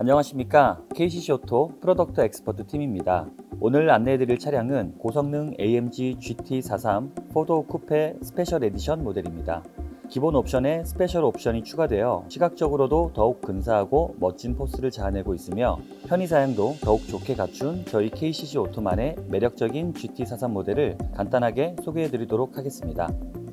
안녕하십니까 KCC 오토 프로덕트 엑스퍼트 팀입니다. 오늘 안내해드릴 차량은 고성능 AMG GT43 4도 쿠페 스페셜 에디션 모델입니다. 기본 옵션에 스페셜 옵션이 추가되어 시각적으로도 더욱 근사하고 멋진 포스를 자아내고 있으며 편의 사양도 더욱 좋게 갖춘 저희 KCC 오토만의 매력적인 GT43 모델을 간단하게 소개해드리도록 하겠습니다.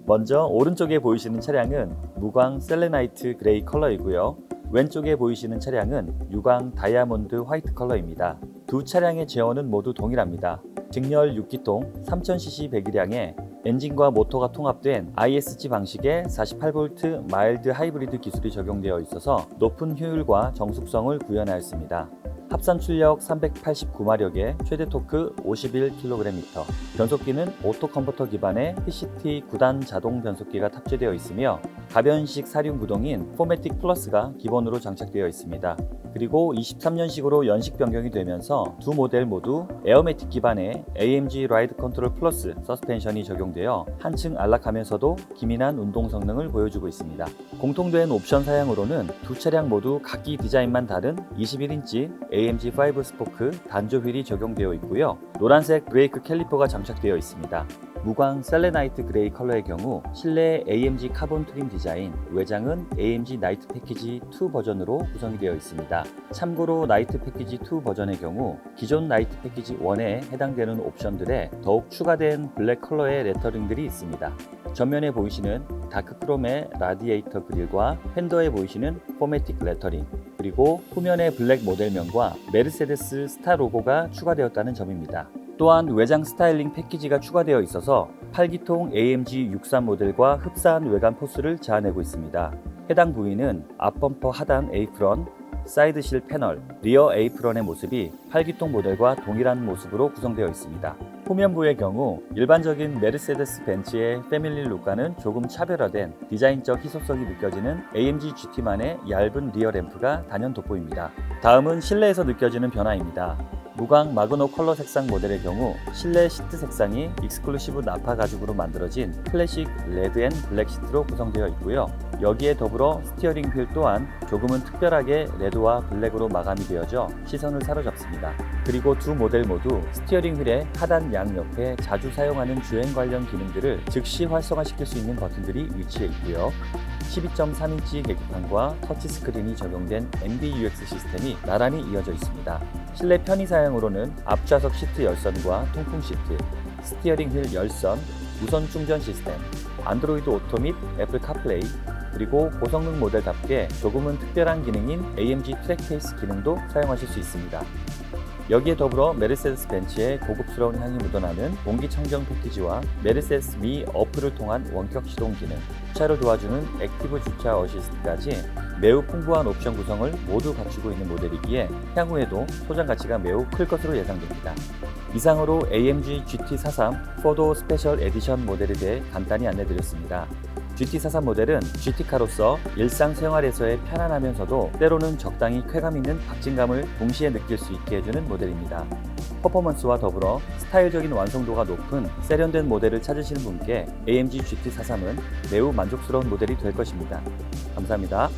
먼저 오른쪽에 보이시는 차량은 무광 셀레나이트 그레이 컬러이고요. 왼쪽에 보이시는 차량은 유광 다이아몬드 화이트 컬러입니다. 두 차량의 제원은 모두 동일합니다. 직렬 6기통 3000cc 배기량에 엔진과 모터가 통합된 ISG 방식의 48V 마일드 하이브리드 기술이 적용되어 있어서 높은 효율과 정숙성을 구현하였습니다. 합산 출력 389마력에 최대 토크 51kgm, 변속기는 오토 컨버터 기반의 PCT 9단 자동 변속기가 탑재되어 있으며 가변식 사륜 구동인 포매틱 플러스가 기본으로 장착되어 있습니다. 그리고 23년식으로 연식 변경이 되면서 두 모델 모두 에어매틱 기반의 AMG 라이드 컨트롤 플러스 서스펜션이 적용되어 한층 안락하면서도 기민한 운동 성능을 보여주고 있습니다. 공통된 옵션 사양으로는 두 차량 모두 각기 디자인만 다른 21인치 AMG5 스포크 단조 휠이 적용되어 있고요. 노란색 브레이크 캘리퍼가 장착되어 있습니다. 무광 셀레나이트 그레이 컬러의 경우 실내 AMG 카본 트림 디자인, 외장은 AMG 나이트 패키지 2 버전으로 구성이 되어 있습니다. 참고로 나이트 패키지 2 버전의 경우 기존 나이트 패키지 1에 해당되는 옵션들에 더욱 추가된 블랙 컬러의 레터링들이 있습니다. 전면에 보이시는 다크크롬의 라디에이터 그릴과 팬더에 보이시는 포매틱 레터링, 그리고 후면의 블랙 모델명과 메르세데스 스타 로고가 추가되었다는 점입니다. 또한 외장 스타일링 패키지가 추가되어 있어서 8기통 AMG 63 모델과 흡사한 외관 포스를 자아내고 있습니다. 해당 부위는 앞범퍼 하단 에이프런, 사이드실 패널, 리어 에이프런의 모습이 8기통 모델과 동일한 모습으로 구성되어 있습니다. 후면부의 경우 일반적인 메르세데스 벤츠의 패밀리 룩과는 조금 차별화된 디자인적 희소성이 느껴지는 AMG GT만의 얇은 리어 램프가 단연 돋보입니다. 다음은 실내에서 느껴지는 변화입니다. 무광 마그노 컬러 색상 모델의 경우 실내 시트 색상이 익스클루시브 나파 가죽으로 만들어진 클래식 레드 앤 블랙 시트로 구성되어 있고요. 여기에 더불어 스티어링 휠 또한 조금은 특별하게 레드와 블랙으로 마감이 되어져 시선을 사로잡습니다. 그리고 두 모델 모두 스티어링 휠의 하단 양 옆에 자주 사용하는 주행 관련 기능들을 즉시 활성화시킬 수 있는 버튼들이 위치해 있고요. 12.3인치 계기판과 터치 스크린이 적용된 MBUX 시스템이 나란히 이어져 있습니다. 실내 편의 사양으로는 앞좌석 시트 열선과 통풍 시트, 스티어링 휠 열선, 무선 충전 시스템, 안드로이드 오토 및 애플 카플레이, 그리고 고성능 모델답게 조금은 특별한 기능인 AMG 트랙 페이스 기능도 사용하실 수 있습니다. 여기에 더불어 메르세데스 벤츠의 고급스러운 향이 묻어나는 공기청정 패키지와 메르세데스 미 어플을 통한 원격 시동 기능, 주차를 도와주는 액티브 주차 어시스트까지 매우 풍부한 옵션 구성을 모두 갖추고 있는 모델이기에 향후에도 소장 가치가 매우 클 것으로 예상됩니다. 이상으로 AMG GT43 4도 스페셜 에디션 모델에 대해 간단히 안내드렸습니다. GT43 모델은 GT카로서 일상생활에서의 편안하면서도 때로는 적당히 쾌감 있는 박진감을 동시에 느낄 수 있게 해주는 모델입니다. 퍼포먼스와 더불어 스타일적인 완성도가 높은 세련된 모델을 찾으시는 분께 AMG GT43은 매우 만족스러운 모델이 될 것입니다. 감사합니다.